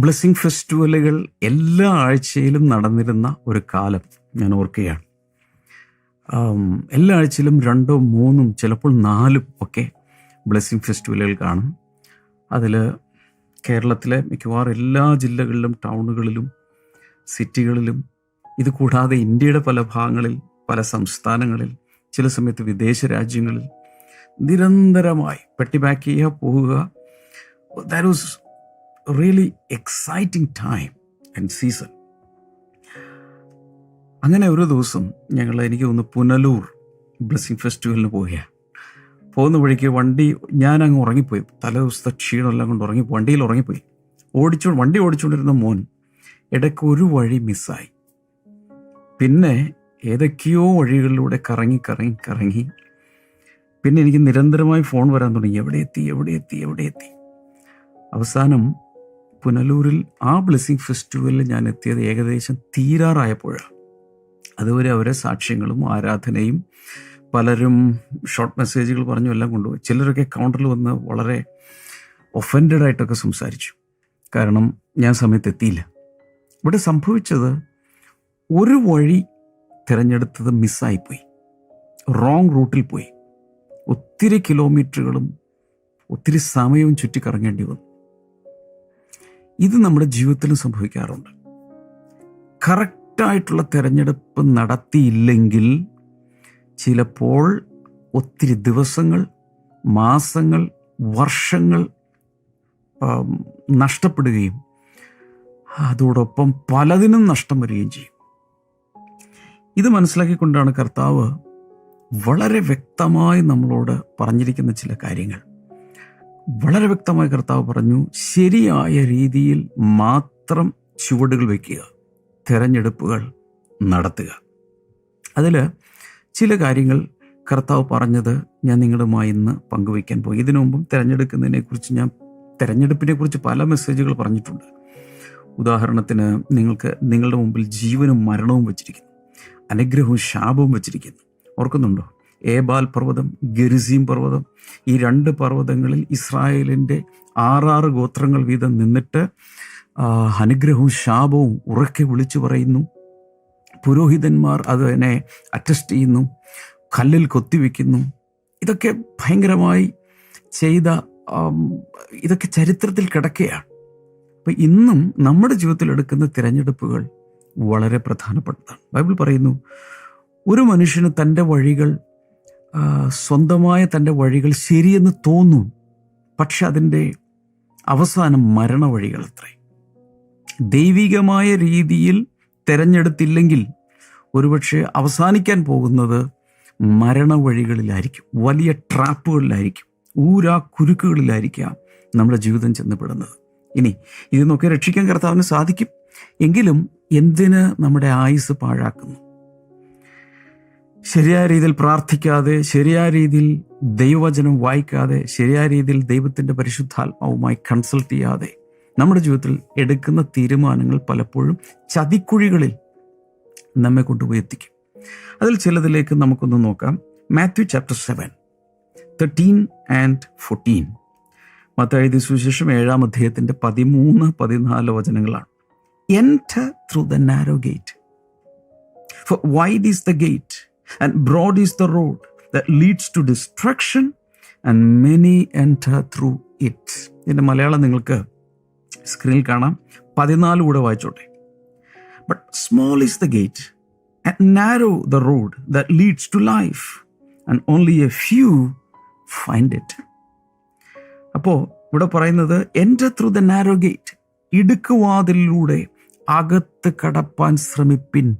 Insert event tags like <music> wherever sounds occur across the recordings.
Blessing ഫെസ്റ്റിവലുകൾ എല്ലാ ആഴ്ചയിലും നടന്നിരുന്ന ഒരു കാലം ഞാൻ ഓർക്കുകയാണ്. എല്ലാ ആഴ്ചയിലും രണ്ടോ മൂന്നും ചിലപ്പോൾ നാലും ഒക്കെ ബ്ലെസ്സിങ് ഫെസ്റ്റിവലുകൾ കാണും. അതിൽ കേരളത്തിലെ മിക്കവാറും എല്ലാ ജില്ലകളിലും ടൗണുകളിലും സിറ്റികളിലും ഇത് കൂടാതെ ഇന്ത്യയുടെ പല ഭാഗങ്ങളിൽ പല സംസ്ഥാനങ്ങളിൽ ചില സമയത്ത് വിദേശ രാജ്യങ്ങളിൽ നിരന്തരമായി പെട്ടി പാക്ക് ചെയ്യുക പോവുക. That was really exciting time and season അങ്ങനെ ഒരു ദിവസം ഞങ്ങൾ എനിക്ക് ഒന്ന് പുനലൂർ ബ്ലെസ്സിങ് ഫെസ്റ്റിവലിന് പോവുകയാണ്. പോകുന്ന വഴിക്ക് വണ്ടി ഞാൻ അങ്ങ് ഉറങ്ങിപ്പോയി. തലേ ദിവസത്തെ ക്ഷീണമെല്ലാം കൊണ്ട് ഉറങ്ങി വണ്ടിയിൽ ഉറങ്ങിപ്പോയി. ഓടിച്ചു വണ്ടി ഓടിച്ചുകൊണ്ടിരുന്ന മോൻ ഇടയ്ക്ക് ഒരു വഴി മിസ്സായി. പിന്നെ ഏതൊക്കെയോ വഴികളിലൂടെ കറങ്ങി കറങ്ങി കറങ്ങി. പിന്നെ എനിക്ക് നിരന്തരമായി ഫോൺ വരാൻ തുടങ്ങി. എവിടെ എത്തി എവിടെ എത്തി എവിടെ എത്തി? അവസാനം പുനലൂരിൽ ആ ബ്ലെസ്സിങ് ഫെസ്റ്റിവലിൽ ഞാൻ എത്തിയത് ഏകദേശം തീരാറായപ്പോഴാണ് അതുവരെ അവരെ സാക്ഷ്യങ്ങളും ആരാധനയും പലരും ഷോർട്ട് മെസ്സേജുകൾ പറഞ്ഞു എല്ലാം കൊണ്ടുപോയി. ചിലരൊക്കെ കൗണ്ടറിൽ വന്ന് വളരെ ഒഫൻഡഡ് ആയിട്ടൊക്കെ സംസാരിച്ചു. കാരണം ഞാൻ സമയത്ത് എത്തിയില്ല. ഇവിടെ സംഭവിച്ചത് ഒരു വഴി തിരഞ്ഞെടുത്തത് മിസ്സായിപ്പോയി റോങ് റൂട്ടിൽ പോയി. ഒത്തിരി കിലോമീറ്ററുകളും ഒത്തിരി സമയവും ചുറ്റിക്കറങ്ങേണ്ടി വന്നു. ഇത് നമ്മുടെ ജീവിതത്തിലും സംഭവിക്കാറുണ്ട്. കറക്റ്റായിട്ടുള്ള തിരഞ്ഞെടുപ്പ് നടത്തിയില്ലെങ്കിൽ ചിലപ്പോൾ ഒത്തിരി ദിവസങ്ങൾ മാസങ്ങൾ വർഷങ്ങൾ നഷ്ടപ്പെടുകയും അതോടൊപ്പം പലതിനും നഷ്ടം വരികയും ചെയ്യും. ഇത് മനസ്സിലാക്കിക്കൊണ്ടാണ് കർത്താവ് വളരെ വ്യക്തമായി നമ്മളോട് പറഞ്ഞിരിക്കുന്ന ചില കാര്യങ്ങൾ. വളരെ വ്യക്തമായി കർത്താവ് പറഞ്ഞു ശരിയായ രീതിയിൽ മാത്രം ചുവടുകൾ വയ്ക്കുക തിരഞ്ഞെടുപ്പുകൾ നടത്തുക. അതിൽ ചില കാര്യങ്ങൾ കർത്താവ് പറഞ്ഞത് ഞാൻ നിങ്ങളുമായി ഇന്ന് പങ്കുവയ്ക്കാൻ പോയി ഇതിനു മുമ്പും തിരഞ്ഞെടുക്കുന്നതിനെ കുറിച്ച് ഞാൻ തിരഞ്ഞെടുപ്പിനെ കുറിച്ച് പല മെസ്സേജുകൾ പറഞ്ഞിട്ടുണ്ട്. ഉദാഹരണത്തിന് നിങ്ങൾക്ക് നിങ്ങളുടെ മുമ്പിൽ ജീവനും മരണവും വെച്ചിരിക്കുന്നു. അനുഗ്രഹവും ശാപവും വെച്ചിരിക്കുന്നു. ഓർക്കുന്നുണ്ടോ? ഏബാൽ പർവതം ഗെരിസീം പർവതം ഈ രണ്ട് പർവതങ്ങളിൽ ഇസ്രായേലിന്റെ ആറാറ് ഗോത്രങ്ങൾ വീതം നിന്നിട്ട് അനുഗ്രഹവും ശാപവും ഉറക്കെ വിളിച്ചു പറയുന്നു. പുരോഹിതന്മാർ അതിനെ അറ്റസ്റ്റ് ചെയ്യുന്നു കല്ലിൽ കൊത്തിവെക്കുന്നു. ഇതൊക്കെ ഭയങ്കരമായി ചെയ്ത ഇതൊക്കെ ചരിത്രത്തിൽ കിടക്കുകയാണ് അപ്പം ഇന്നും നമ്മുടെ ജീവിതത്തിൽ എടുക്കുന്ന തിരഞ്ഞെടുപ്പുകൾ വളരെ പ്രധാനപ്പെട്ടതാണ്. ബൈബിൾ പറയുന്നു ഒരു മനുഷ്യന് തന്റെ വഴികൾ സ്വന്തമായ തന്റെ വഴികൾ ശരിയെന്ന് തോന്നും. പക്ഷെ അതിന്റെ അവസാനം മരണവഴികൾ അത്രേ. ദൈവികമായ രീതിയിൽ തിരഞ്ഞെടുത്തില്ലെങ്കിൽ ഒരുപക്ഷെ അവസാനിക്കാൻ പോകുന്നത് മരണവഴികളിലായിരിക്കും വലിയ ട്രാപ്പുകളിലായിരിക്കും. ഊരാ കുരുക്കുകളിലായിരിക്കാം നമ്മുടെ ജീവിതം ചെന്നപ്പെടുന്നത് ഇനി ഇതിൽ നിന്നൊക്കെ രക്ഷിക്കാൻ കർത്താവിന് സാധിക്കും. എങ്കിലും എന്തിന് നമ്മുടെ ആയുസ് പാഴാക്കുന്നു? ശരിയായ രീതിയിൽ പ്രാർത്ഥിക്കാതെ ശരിയായ രീതിയിൽ ദൈവവചനം വായിക്കാതെ ശരിയായ രീതിയിൽ ദൈവത്തിന്റെ പരിശുദ്ധാത്മാവുമായി കൺസൾട്ട് ചെയ്യാതെ നമ്മുടെ ജീവിതത്തിൽ എടുക്കുന്ന തീരുമാനങ്ങൾ പലപ്പോഴും ചതിക്കുഴികളിൽ നമ്മെ കൊണ്ടുപോയി എത്തിക്കും. അതിൽ ചിലതിലേക്ക് നമുക്കൊന്ന് നോക്കാം. Matthew chapter seven thirteen and fourteen Mathai സുവിശേഷം ഏഴാം അധ്യായത്തിന്റെ പതിമൂന്ന് പതിനാല് വചനങ്ങളാണ്. Enter through the narrow gate for wide is the gate, and broad is the road that leads to destruction, and many enter through it. ഇതിന്റെ മലയാളം നിങ്ങൾക്ക് സ്ക്രീനിൽ കാണാം. പതിനാല് കൂടെ വായിച്ചോട്ടെ. But small is the gate and narrow the road the leads to life and only a few find it അപ്പോൾ ഇവിടെ പറയുന്നത് enter through the narrow gate ഇടുക്കുവാതിലൂടെ അകത്ത് കടപ്പാൻ ശ്രമിപ്പിൻ.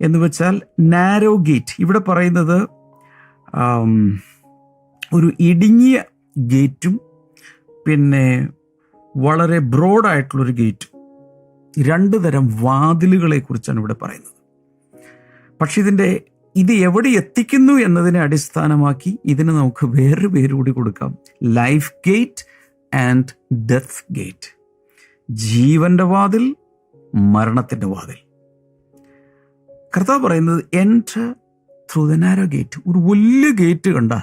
എന്ന് വെച്ചാൽ നാരോ ഗേറ്റ് ഇവിടെ പറയുന്നത് ഒരു ഇടുങ്ങിയ ഗേറ്റും പിന്നെ വളരെ ബ്രോഡായിട്ടുള്ളൊരു ഗേറ്റും രണ്ട് തരം വാതിലുകളെ കുറിച്ചാണ് ഇവിടെ പറയുന്നത്. പക്ഷെ ഇതിന്റെ ഇത് എവിടെ എത്തിക്കുന്നു എന്നതിനെ അടിസ്ഥാനമാക്കി ഇതിന് നമുക്ക് വേറൊരു പേര് കൂടി കൊടുക്കാം. Life gate and death gate ജീവന്റെ വാതിൽ മരണത്തിന്റെ വാതിൽ. കർത്താവ് പറയുന്നത് enter through the narrow gate ഒരു വലിയ ഗേറ്റ് കണ്ടാൽ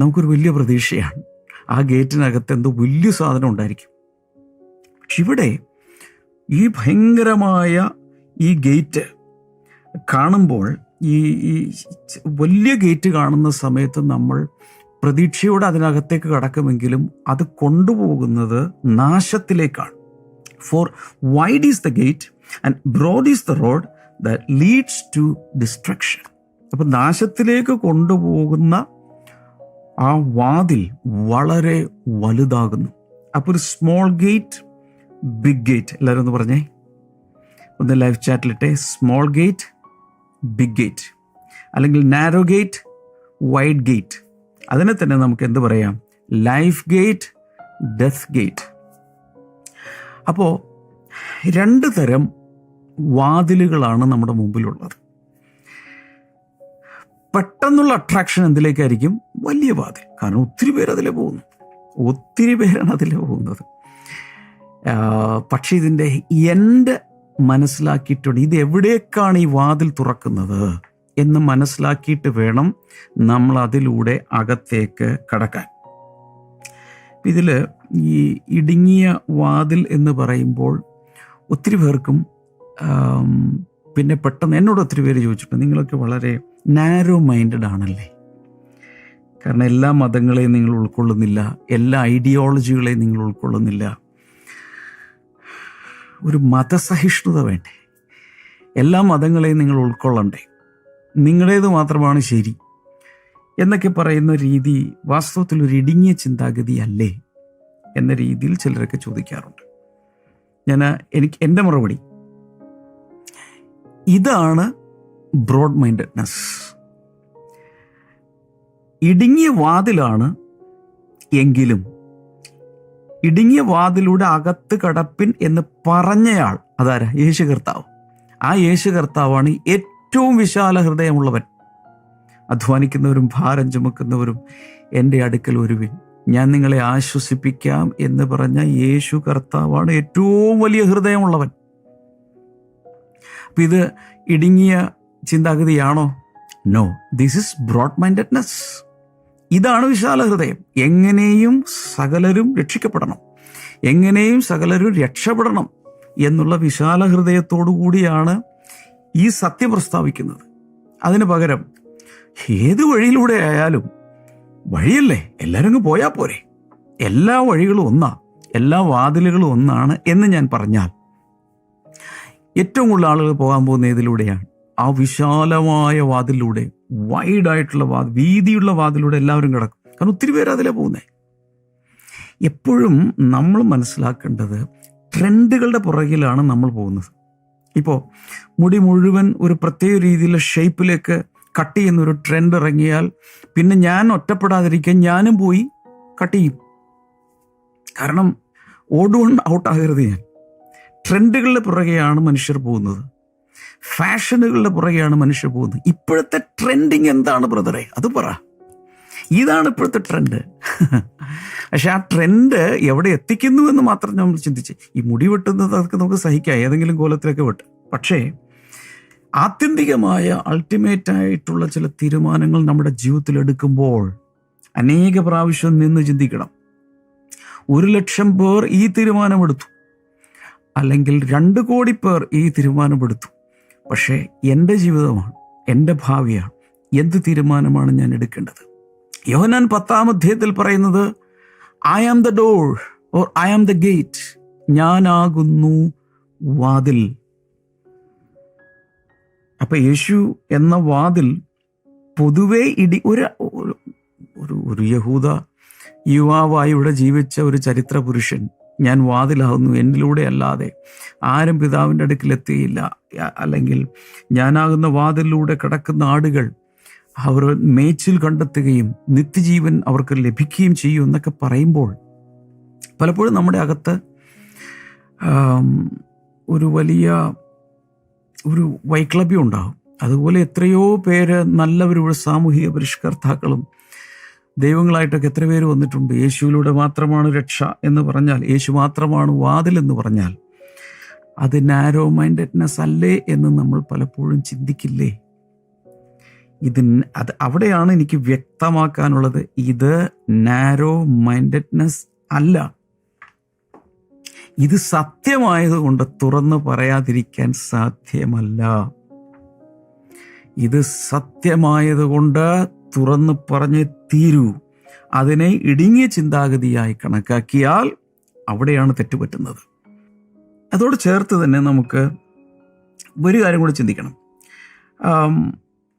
നമുക്കൊരു വലിയ പ്രതീക്ഷയാണ്. ആ ഗേറ്റിനകത്ത് എന്തോ വലിയ സാധനം ഉണ്ടായിരിക്കും. പക്ഷെ ഇവിടെ ഈ ഭയങ്കരമായ ഈ ഗേറ്റ് കാണുമ്പോൾ ഈ ഈ വലിയ ഗേറ്റ് കാണുന്ന സമയത്ത് നമ്മൾ പ്രതീക്ഷയോടെ അതിനകത്തേക്ക് കടക്കുമെങ്കിലും അത് കൊണ്ടുപോകുന്നത് നാശത്തിലേക്കാണ്. For wide is the gate and broad is the road the leads to destruction അപ്പം നാശത്തിലേക്ക് കൊണ്ടുപോകുന്ന ആ വാതിൽ വളരെ വലുതാകുന്നു. അപ്പോൾ ഒരു സ്മോൾ ഗേറ്റ് ബിഗ് ഗേറ്റ് എല്ലാവരും ഒന്ന് പറഞ്ഞേ. ഒന്ന് ലൈവ് ചാറ്റിലിട്ടെ സ്മോൾ ഗേറ്റ് ബിഗ് ഗേറ്റ് അല്ലെങ്കിൽ നാരോ ഗേറ്റ് വൈഡ് ഗേറ്റ് അതിനെ തന്നെ നമുക്ക് എന്ത് പറയാം? ലൈഫ് ഗേറ്റ് ഡെത്ത് ഗേറ്റ് അപ്പോൾ രണ്ട് തരം വാതിലുകളാണ് നമ്മുടെ മുമ്പിലുള്ളത്. പെട്ടെന്നുള്ള അട്രാക്ഷൻ എന്തിലേക്കായിരിക്കും? വലിയ വാതിൽ. കാരണം ഒത്തിരി പേര് അതിലെ പോകുന്നു. ഒത്തിരി പേരാണ് അതിലെ പോകുന്നത്. പക്ഷെ ഇതിന്റെ എന്റെ മനസ്സിലാക്കിയിട്ടുണ്ട്. ഇത് എവിടേക്കാണ് ഈ വാതിൽ തുറക്കുന്നത് എന്ന് മനസ്സിലാക്കിയിട്ട് വേണം നമ്മൾ അതിലൂടെ അകത്തേക്ക് കടക്കാൻ. ഇതിൽ ഈ ഇടുങ്ങിയ വാതിൽ എന്ന് പറയുമ്പോൾ ഒത്തിരി പേർക്കും പിന്നെ പെട്ടെന്ന് എന്നോട് ഒത്തിരി പേര് ചോദിച്ചിട്ടുണ്ട്. നിങ്ങളൊക്കെ വളരെ നാരോ മൈൻഡഡ് ആണല്ലേ? കാരണം എല്ലാ മതങ്ങളെയും നിങ്ങൾ ഉൾക്കൊള്ളുന്നില്ല എല്ലാ ഐഡിയോളജികളെയും നിങ്ങൾ ഉൾക്കൊള്ളുന്നില്ല. ഒരു മതസഹിഷ്ണുത വേണ്ടേ? എല്ലാ മതങ്ങളെയും നിങ്ങൾ ഉൾക്കൊള്ളണ്ടേ? നിങ്ങളുടേത് മാത്രമാണ് ശരി? എന്നൊക്കെ പറയുന്ന രീതി വാസ്തവത്തിൽ ഒരു ഇടുങ്ങിയ ചിന്താഗതി അല്ലേ? എന്ന രീതിയിൽ ചിലരൊക്കെ ചോദിക്കാറുണ്ട്. ഞാൻ എനിക്ക് എന്റെ മറുപടി ഇതാണ് ബ്രോഡ് മൈൻഡഡ്നെസ് ഇടുങ്ങിയ വാതിലാണ് എങ്കിലും ഇടുങ്ങിയ വാതിലൂടെ അകത്ത് കടപ്പിൻ എന്ന് പറഞ്ഞയാൾ അതാരാ? യേശു കർത്താവ്. ആ യേശു കർത്താവാണ് ഏറ്റവും വിശാല ഹൃദയമുള്ളവൻ. അധ്വാനിക്കുന്നവരും ഭാരം ചുമക്കുന്നവരും എന്റെ അടുക്കൽ ഒരുവിൻ. ഞാൻ നിങ്ങളെ ആശ്വസിപ്പിക്കാം എന്ന് പറഞ്ഞ യേശു കർത്താവാണ് ഏറ്റവും വലിയ ഹൃദയമുള്ളവൻ. അപ്പൊ ഇത് ഇടുങ്ങിയ ചിന്താഗതിയാണോ? No this is broad mindedness ഇതാണ് വിശാല ഹൃദയം എങ്ങനെയും സകലരും രക്ഷിക്കപ്പെടണം. എങ്ങനെയും സകലരും രക്ഷപ്പെടണം എന്നുള്ള വിശാല ഹൃദയത്തോടു കൂടിയാണ് ഈ സത്യം പ്രസ്താവിക്കുന്നത്. അതിന് പകരം ഏത് വഴിയിലൂടെ ആയാലും വഴിയല്ലേ? എല്ലാവരും പോയാൽ പോരെ. എല്ലാ വഴികളും ഒന്നാ. എല്ലാ വാതിലുകളും ഒന്നാണ് എന്ന് ഞാൻ പറഞ്ഞാൽ ഏറ്റവും കൂടുതൽ ആളുകൾ പോകാൻ പോകുന്ന ഇതിലൂടെയാണ് ആ വിശാലമായ വാതിലൂടെ വൈഡായിട്ടുള്ള വാതിൽ വീതിയുള്ള വാതിലൂടെ എല്ലാവരും കിടക്കും. കാരണം ഒത്തിരി പേര് അതിലെ പോകുന്നത് എപ്പോഴും നമ്മൾ മനസ്സിലാക്കേണ്ടത് ട്രെൻഡുകളുടെ പുറകിലാണ് നമ്മൾ പോകുന്നത്. ഇപ്പോൾ മുടി മുഴുവൻ ഒരു പ്രത്യേക രീതിയിലുള്ള ഷേപ്പിലേക്ക് കട്ട് ചെയ്യുന്ന ഒരു ട്രെൻഡ് ഇറങ്ങിയാൽ പിന്നെ ഞാൻ ഒറ്റപ്പെടാതിരിക്കാൻ ഞാനും പോയി കട്ട് ചെയ്യും. കാരണം ഓടുവൺ ഔട്ടാകരുത് ഞാൻ. ട്രെൻഡുകളുടെ പുറകെയാണ് മനുഷ്യർ പോകുന്നത്. ഫാഷനുകളുടെ പുറകെയാണ് മനുഷ്യർ പോകുന്നത്. ഇപ്പോഴത്തെ ട്രെൻഡിങ് എന്താണ് ബ്രദറെ? അത് പറ. ഇതാണ് ഇപ്പോഴത്തെ ട്രെൻഡ്. <laughs> പക്ഷെ ആ ട്രെൻഡ് എവിടെ എത്തിക്കുന്നു എന്ന് മാത്രം നമ്മൾ ചിന്തിച്ച്. ഈ മുടി വെട്ടുന്നത് അതൊക്കെ നമുക്ക് സഹിക്കാം. ഏതെങ്കിലും കോലത്തിലൊക്കെ വെട്ട്. പക്ഷേ ആത്യന്തികമായ അൾട്ടിമേറ്റ് ആയിട്ടുള്ള ചില തീരുമാനങ്ങൾ നമ്മുടെ ജീവിതത്തിൽ എടുക്കുമ്പോൾ അനേക പ്രാവശ്യം നിന്ന് ചിന്തിക്കണം. ഒരു ലക്ഷം പേർ ഈ തീരുമാനമെടുത്തു. അല്ലെങ്കിൽ രണ്ട് കോടി പേർ ഈ തീരുമാനമെടുത്തു. പക്ഷേ എന്റെ ജീവിതമാണ് എന്റെ ഭാവിയാണ്. എന്ത് തീരുമാനമാണ് ഞാൻ എടുക്കേണ്ടത്? യോഹനാൻ പത്താം അധ്യായത്തിൽ പറയുന്നത് I am the door or I am the gate ഞാനാകുന്നു വാതിൽ. അപ്പൊ യേശു എന്ന വാതിൽ പൊതുവേ ഇടി ഒരു ഒരു- യഹൂദ യുവാവായി ഇവിടെ ജീവിച്ച ഒരു ചരിത്ര പുരുഷൻ ഞാൻ വാതിലാകുന്നു. എന്നിലൂടെ അല്ലാതെ ആരും പിതാവിന്റെ അടുക്കൽ എത്തിയില്ല. അല്ലെങ്കിൽ ഞാനാകുന്ന വാതിലിലൂടെ കിടക്കുന്ന ആടുകൾ അവർ മേച്ചിൽ കണ്ടെത്തുകയും നിത്യജീവൻ അവർക്ക് ലഭിക്കുകയും ചെയ്യും എന്നൊക്കെ പറയുമ്പോൾ പലപ്പോഴും നമ്മുടെ അകത്ത് ഒരു വലിയ ഒരു വൈക്ലഭ്യം ഉണ്ടാകും. അതുപോലെ എത്രയോ പേര് നല്ലവരും സാമൂഹിക പരിഷ്കർത്താക്കളും ദൈവങ്ങളായിട്ടൊക്കെ എത്ര പേര് വന്നിട്ടുണ്ട്? യേശുവിലൂടെ മാത്രമാണ് രക്ഷ എന്ന് പറഞ്ഞാൽ യേശു മാത്രമാണ് വാതിൽ എന്ന് പറഞ്ഞാൽ അത് നാരോ മൈൻഡഡ്നെസ് അല്ലേ എന്ന് നമ്മൾ പലപ്പോഴും ചിന്തിക്കില്ലേ? ഇത് അത് അവിടെയാണ് എനിക്ക് വ്യക്തമാക്കാനുള്ളത്. ഇത് നാരോ മൈൻഡഡ്നെസ് അല്ല. ഇത് സത്യമായതുകൊണ്ട് തുറന്നു പറയാതിരിക്കാൻ സാധ്യമല്ല. ഇത് സത്യമായതുകൊണ്ട് തുറന്നു പറഞ്ഞ് തീരൂ. അതിനെ ഇടുങ്ങിയ ചിന്താഗതിയായി കണക്കാക്കിയാൽ അവിടെയാണ് തെറ്റുപറ്റുന്നത്. അതോട് ചേർത്ത് തന്നെ നമുക്ക് ഒരു കാര്യം കൂടി ചിന്തിക്കണം.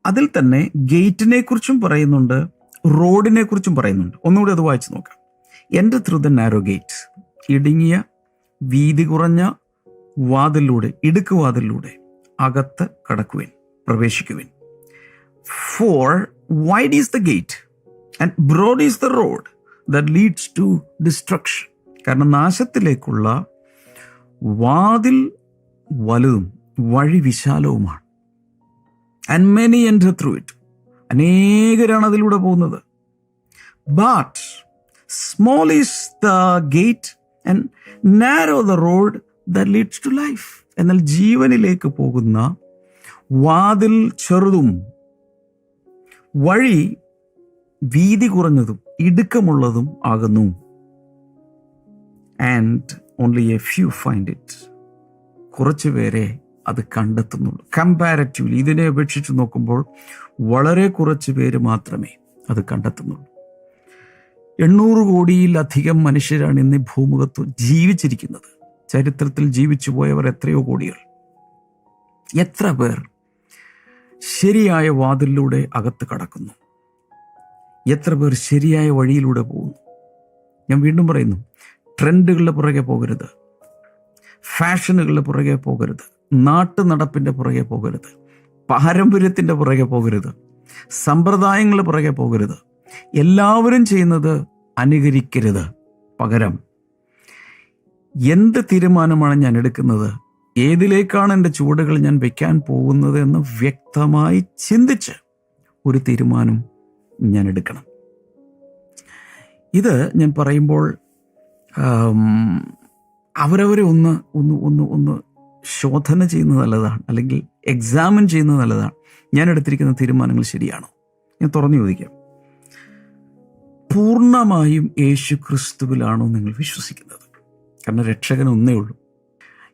അതിൽ തന്നെ ഗേറ്റിനെ കുറിച്ചും പറയുന്നുണ്ട് റോഡിനെ കുറിച്ചും പറയുന്നുണ്ട്. ഒന്നുകൂടി അത് വായിച്ചു നോക്കാം. എന്റെ ത്രൂ ദ നാരോ ഗേറ്റ് ഇടുങ്ങിയ വീതി കുറഞ്ഞ വാതിലൂടെ ഇടുക്ക് വാതിലൂടെ അകത്ത് കടക്കുവിൻ പ്രവേശിക്കുവിൻ. For wide is the gate and broad is the road that leads to destruction കാരണം നാശത്തിലേക്കുള്ള വാതിൽ വലുതും വഴി വിശാലവുമാണ്. And many enter through it അനേകരാണ് അതിലൂടെ പോകുന്നത്. But small is the gate and narrow the road the leads to life എന്നാൽ ജീവനിലേക്ക് പോകുന്ന വാതിൽ ചെറുതും വഴി വീതി കുറഞ്ഞതും ഇടുക്കമുള്ളതും ആകുന്നു. And only a few find it കുറച്ച് പേരെ അത് കണ്ടെത്തുന്നുള്ളൂ. കമ്പാരറ്റീവ്ലി ഇതിനെ അപേക്ഷിച്ച് നോക്കുമ്പോൾ വളരെ കുറച്ച് പേര് മാത്രമേ അത് കണ്ടെത്തുന്നുള്ളൂ. എണ്ണൂറ് കോടിയിലധികം മനുഷ്യരാണ് ഇന്ന് ഭൂമുഖത്ത് ജീവിച്ചിരിക്കുന്നത്. ചരിത്രത്തിൽ ജീവിച്ചു പോയവർ എത്രയോ കോടികൾ. എത്ര പേർ ശരിയായ വാതിലിലൂടെ അകത്ത് കടക്കുന്നു. എത്ര പേർ ശരിയായ വഴിയിലൂടെ പോകുന്നു. ഞാൻ വീണ്ടും പറയുന്നു ട്രെൻഡുകളുടെ പുറകെ പോകരുത്. ഫാഷനുകളുടെ പുറകെ പോകരുത്. നാട്ടു നടപ്പിന്റെ പുറകെ പോകരുത്. പാരമ്പര്യത്തിന്റെ പുറകെ പോകരുത്. സമ്പ്രദായങ്ങളുടെ പുറകെ പോകരുത്. എല്ലാവരും ചെയ്യുന്നത് അനുകരിക്കരുത്. പകരം. എന്ത് തീരുമാനമാണ് ഞാൻ എടുക്കുന്നത്? ഏതിലേക്കാണ് എന്റെ ചുവടുകൾ ഞാൻ വയ്ക്കാൻ പോകുന്നത് എന്ന് വ്യക്തമായി ചിന്തിച്ച് ഒരു തീരുമാനം ഞാൻ എടുക്കണം. ഇത് ഞാൻ പറയുമ്പോൾ അവരവരെ ഒന്ന് ഒന്ന് ഒന്ന് ഒന്ന് ശോധന ചെയ്യുന്നത് നല്ലതാണ് അല്ലെങ്കിൽ എക്സാമിൻ ചെയ്യുന്നത് നല്ലതാണ്. ഞാൻ എടുത്തിരിക്കുന്ന തീരുമാനങ്ങൾ ശരിയാണോ? ഞാൻ തുറന്നു ചോദിക്കാം. പൂർണമായും യേശു ക്രിസ്തുവിലാണോ നിങ്ങൾ വിശ്വസിക്കുന്നത്? കാരണം രക്ഷകൻ ഒന്നേ ഉള്ളൂ.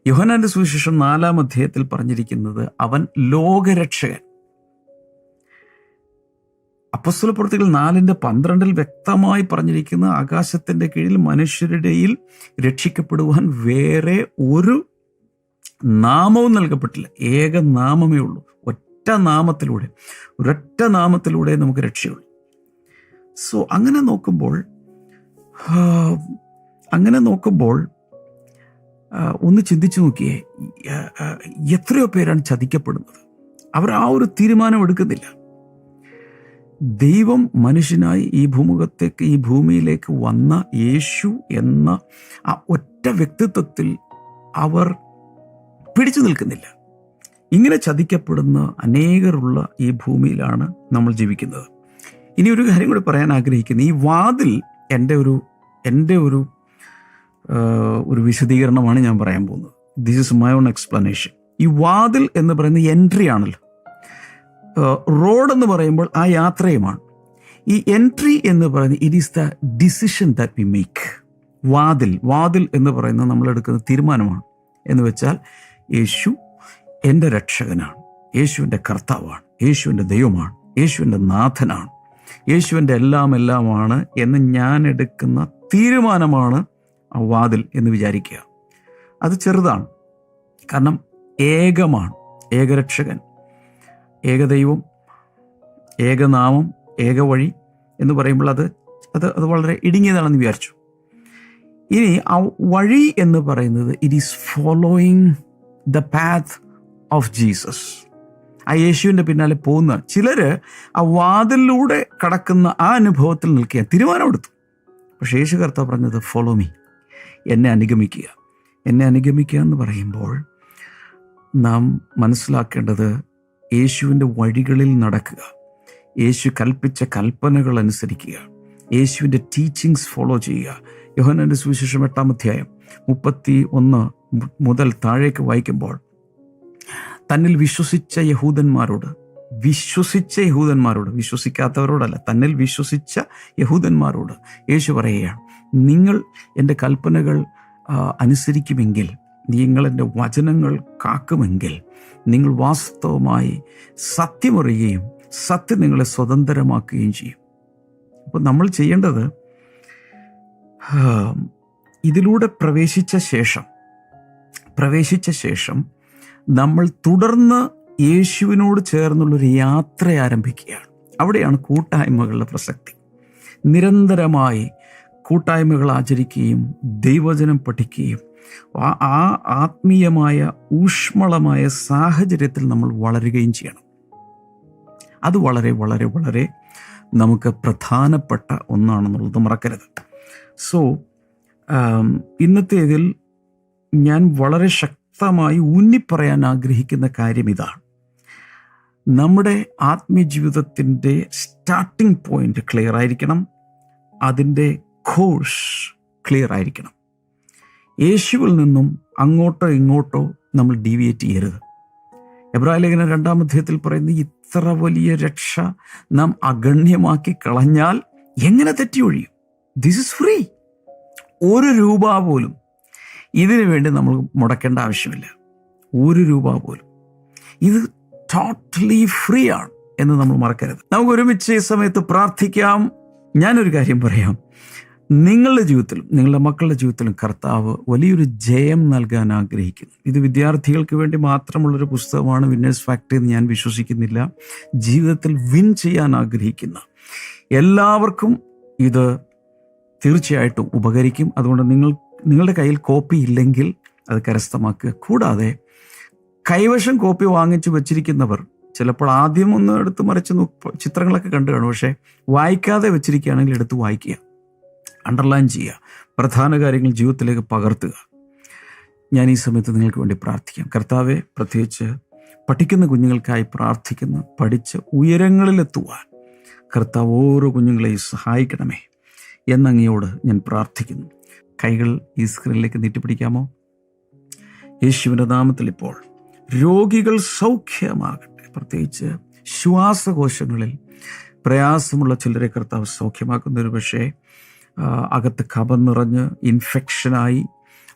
യോഹനാന്റെ സുവിശേഷം നാലാം അധ്യായത്തിൽ പറഞ്ഞിരിക്കുന്നത് അവൻ ലോകരക്ഷകൻ. അപ്പസ്തുല പ്രവൃത്തികൾ നാലിന്റെ പന്ത്രണ്ടിൽ വ്യക്തമായി പറഞ്ഞിരിക്കുന്ന ആകാശത്തിന്റെ കീഴിൽ മനുഷ്യരുടെയിൽ രക്ഷിക്കപ്പെടുവാൻ വേറെ ഒരു നാമവും നൽകപ്പെട്ടില്ല. ഏക നാമമേ ഉള്ളൂ. ഒറ്റ നാമത്തിലൂടെ ഒരൊറ്റ നാമത്തിലൂടെ നമുക്ക് രക്ഷയുള്ളൂ. സോ അങ്ങനെ നോക്കുമ്പോൾ അങ്ങനെ നോക്കുമ്പോൾ ഒന്ന് ചിന്തിച്ചു നോക്കിയേ എത്രയോ പേരാണ് ചതിക്കപ്പെടുന്നത്. അവർ ആ ഒരു തീരുമാനം എടുക്കുന്നില്ല. ദൈവം മനുഷ്യനായി ഈ ഭൂമുഖത്തേക്ക് ഈ ഭൂമിയിലേക്ക് വന്ന യേശു എന്ന ആ ഒറ്റ വ്യക്തിത്വത്തിൽ അവർ പിടിച്ചു നിൽക്കുന്നില്ല. ഇങ്ങനെ ചതിക്കപ്പെടുന്ന അനേകരുള്ള ഈ ഭൂമിയിലാണ് നമ്മൾ ജീവിക്കുന്നത്. ഇനി ഒരു കാര്യം കൂടി പറയാൻ ആഗ്രഹിക്കുന്നു. ഈ വാതിൽ എന്റെ ഒരു എന്റെ ഒരു ഒരു വിശദീകരണമാണ് ഞാൻ പറയാൻ പോകുന്നത്. This is my own explanation ഈ വാതിൽ എന്ന് പറയുന്ന എൻട്രി ആണല്ലോ. റോഡ് എന്ന് പറയുമ്പോൾ ആ യാത്രയുമാണ്. ഈ എൻട്രി എന്ന് പറയുന്നത് it is the decision that we make വാതിൽ വാതിൽ എന്ന് പറയുന്നത് നമ്മൾ എടുക്കുന്ന തീരുമാനമാണ്. എന്ന് വെച്ചാൽ യേശു എന്റെ രക്ഷകനാണ്. യേശുവിന്റെ കർത്താവാണ്. യേശുവിന്റെ ദൈവമാണ്. യേശുവിന്റെ നാഥനാണ്. യേശുവിന്റെ എല്ലാം എല്ലാമാണ് എന്ന് ഞാൻ എടുക്കുന്ന തീരുമാനമാണ് വാതിൽ എന്ന് വിചാരിക്കുക. അത് ചെറുതാണ്. കാരണം ഏകമാണ്. ഏകരക്ഷകൻ. ഏകദൈവം ഏകനാമം ഏകവഴി എന്ന് പറയുമ്പോൾ അത് അത് അത് വളരെ ഇടുങ്ങിയതാണെന്ന് വിചാരിച്ചു. ഇനി ആ വഴി എന്ന് പറയുന്നത് it is following the path of Jesus ആ യേശുവിന്റെ പിന്നാലെ പോകുന്ന ചിലർ ആ വാതിലൂടെ കടക്കുന്ന ആ അനുഭവത്തിൽ നിൽക്കുക തീരുമാനമെടുത്തു. പക്ഷേ യേശു കർത്താവ് പറഞ്ഞത് ഫോളോ മീ എന്നെ അനുഗമിക്കുക. എന്നെ അനുഗമിക്കുക എന്ന് പറയുമ്പോൾ നാം മനസ്സിലാക്കേണ്ടത് യേശുവിന്റെ വഴികളിൽ നടക്കുക. യേശു കൽപ്പിച്ച കൽപ്പനകൾ അനുസരിക്കുക. യേശുവിന്റെ ടീച്ചിങ്സ് ഫോളോ ചെയ്യുക. യോഹനന്റെ സുവിശേഷം എട്ടാം അധ്യായം മുപ്പത്തി ഒന്ന് മുതൽ താഴേക്ക് വായിക്കുമ്പോൾ തന്നിൽ വിശ്വസിച്ച യഹൂദന്മാരോട് വിശ്വസിച്ച യഹൂദന്മാരോട് വിശ്വസിക്കാത്തവരോടല്ല തന്നിൽ വിശ്വസിച്ച യഹൂദന്മാരോട് യേശു പറയുകയാണ് നിങ്ങൾ എന്റെ കൽപ്പനകൾ അനുസരിക്കുമെങ്കിൽ അനുസരിക്കുമെങ്കിൽ നിങ്ങളെന്റെ വചനങ്ങൾ കാക്കുമെങ്കിൽ നിങ്ങൾ വാസ്തവമായി സത്യമറിയുകയും സത്യം നിങ്ങളെ സ്വതന്ത്രമാക്കുകയും ചെയ്യും. അപ്പോൾ നമ്മൾ ചെയ്യേണ്ടത് ഇതിലൂടെ പ്രവേശിച്ച ശേഷം പ്രവേശിച്ച ശേഷം നമ്മൾ തുടർന്ന് യേശുവിനോട് ചേർന്നുള്ളൊരു യാത്ര ആരംഭിക്കുകയാണ്. അവിടെയാണ് കൂട്ടായ്മകളുടെ പ്രസക്തി. നിരന്തരമായി കൂട്ടായ്മകൾ ആചരിക്കുകയും ദൈവചനം പഠിക്കുകയും. ആ ആത്മീയമായ ഊഷ്മളമായ സാഹചര്യത്തിൽ നമ്മൾ വളരുകയും ചെയ്യണം. അത് വളരെ വളരെ വളരെ നമുക്ക് പ്രധാനപ്പെട്ട ഒന്നാണെന്നുള്ളത് മറക്കരുത്. സോ ഇന്നത്തെ ഇതിൽ ഞാൻ വളരെ ശക്തമായി ഊന്നിപ്പറയാൻ ആഗ്രഹിക്കുന്ന കാര്യം ഇതാണ് നമ്മുടെ ആത്മീയ ജീവിതത്തിന്റെ സ്റ്റാർട്ടിംഗ് പോയിന്റ് ക്ലിയർ ആയിരിക്കണം. അതിന്റെ കോഴ്സ് ക്ലിയർ ആയിരിക്കണം. യേശുവിൽ നിന്നും അങ്ങോട്ടോ ഇങ്ങോട്ടോ നമ്മൾ ഡീവിയേറ്റ് ചെയ്യരുത്. എബ്രാഹിം ലേഖന രണ്ടാം അധ്യായത്തിൽ പറയുന്ന ഇത്ര വലിയ രക്ഷ നാം അഗണ്യമാക്കി കളഞ്ഞാൽ എങ്ങനെ തെറ്റി ഒഴിയും? ദിസ് ഇസ് ഫ്രീ ഒരു രൂപ പോലും ഇതിനു വേണ്ടി നമ്മൾ മുടക്കേണ്ട ആവശ്യമില്ല. ഒരു രൂപ പോലും. ഇത് ടോട്ടലി ഫ്രീ ആണ് എന്ന് നമ്മൾ മറക്കരുത്. നമുക്ക് ഒരുമിച്ച് ഈ സമയത്ത് പ്രാർത്ഥിക്കാം. ഞാനൊരു കാര്യം പറയാം. നിങ്ങളുടെ ജീവിതത്തിലും നിങ്ങളുടെ മക്കളുടെ ജീവിതത്തിലും കർത്താവ് വലിയൊരു ജയം നൽകാൻ ആഗ്രഹിക്കുന്നു. ഇത് വിദ്യാർത്ഥികൾക്ക് വേണ്ടി മാത്രമുള്ളൊരു പുസ്തകമാണ് വിന്നേഴ്സ് ഫാക്ടറി എന്ന് ഞാൻ വിശ്വസിക്കുന്നില്ല. ജീവിതത്തിൽ വിൻ ചെയ്യാൻ ആഗ്രഹിക്കുന്ന എല്ലാവർക്കും ഇത് തീർച്ചയായിട്ടും ഉപകരിക്കും. അതുകൊണ്ട് നിങ്ങൾ നിങ്ങളുടെ കയ്യിൽ കോപ്പി ഇല്ലെങ്കിൽ അത് കരസ്ഥമാക്കുക. കൂടാതെ കൈവശം കോപ്പി വാങ്ങിച്ചു വെച്ചിരിക്കുന്നവർ ചിലപ്പോൾ ആദ്യം ഒന്ന് എടുത്ത് മറിച്ച് ചിത്രങ്ങളൊക്കെ കണ്ടു കാണും. പക്ഷേ വായിക്കാതെ വെച്ചിരിക്കുകയാണെങ്കിൽ എടുത്ത് വായിക്കുക. അണ്ടർലൈൻ ചെയ്യുക. പ്രധാന കാര്യങ്ങൾ ജീവിതത്തിലേക്ക് പകർത്തുക. ഞാൻ ഈ സമയത്ത് നിങ്ങൾക്ക് വേണ്ടി പ്രാർത്ഥിക്കാം. കർത്താവെ പ്രത്യേകിച്ച് പഠിക്കുന്ന കുഞ്ഞുങ്ങൾക്കായി പ്രാർത്ഥിക്കുന്നു പഠിച്ച് ഉയരങ്ങളിലെത്തുവാൻ കർത്താവ് ഓരോ കുഞ്ഞുങ്ങളെയും സഹായിക്കണമേ എന്നങ്ങയോട് ഞാൻ പ്രാർത്ഥിക്കുന്നു. കൈകൾ ഈ സ്ക്രീനിലേക്ക് നീട്ടിപ്പിടിക്കാമോ? യേശുവിന്റെ നാമത്തിൽ ഇപ്പോൾ രോഗികൾ സൗഖ്യമാകട്ടെ. പ്രത്യേകിച്ച് ശ്വാസകോശങ്ങളിൽ പ്രയാസമുള്ള ചിലരെ കർത്താവ് സൗഖ്യമാക്കുന്നൊരു പക്ഷേ അകത്ത് കഫം നിറഞ്ഞ് ഇൻഫെക്ഷനായി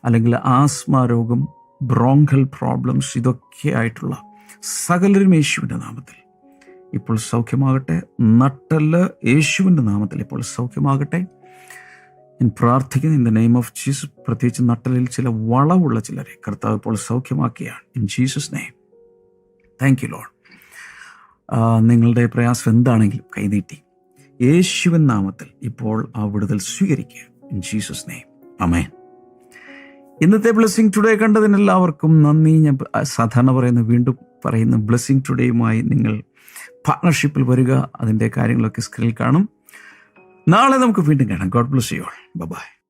അല്ലെങ്കിൽ ആസ്മ രോഗം ബ്രോങ്കൽ പ്രോബ്ലംസ് ഇതൊക്കെ ആയിട്ടുള്ള സകലരും യേശുവിന്റെ നാമത്തിൽ. ഇപ്പോൾ സൗഖ്യമാകട്ടെ. നട്ടൽ യേശുവിന്റെ നാമത്തിൽ ഇപ്പോൾ സൗഖ്യമാകട്ടെ. ഞാൻ പ്രാർത്ഥിക്കുന്നു in the name of Jesus. പ്രത്യേകിച്ച് നട്ടലിൽ ചില വളവുള്ള ചിലരെ കർത്താവ് ഇപ്പോൾ സൗഖ്യമാക്കിയാണ്. In Jesus name. Thank you lord. നിങ്ങളുടെ പ്രയാസം എന്താണെങ്കിലും കൈനീട്ടി. യേശുവൻ നാമത്തിൽ ഇപ്പോൾ ആ വിടുതൽ സ്വീകരിക്കുക. ഇൻ ജീസസ് നെയിം അമേൻ ഇന്നത്തെ ബ്ലെസ്സിങ് ടുഡേ കണ്ടതിന് എല്ലാവർക്കും നന്ദി. ഞാൻ സാധാരണ പറയുന്ന വീണ്ടും പറയുന്ന ബ്ലെസ്സിങ് ടുഡേയുമായി നിങ്ങൾ പാർട്ണർഷിപ്പിൽ വരിക. അതിന്റെ കാര്യങ്ങളൊക്കെ സ്ക്രീനിൽ കാണും. നാളെ നമുക്ക് വീണ്ടും കാണാം. God bless you all bye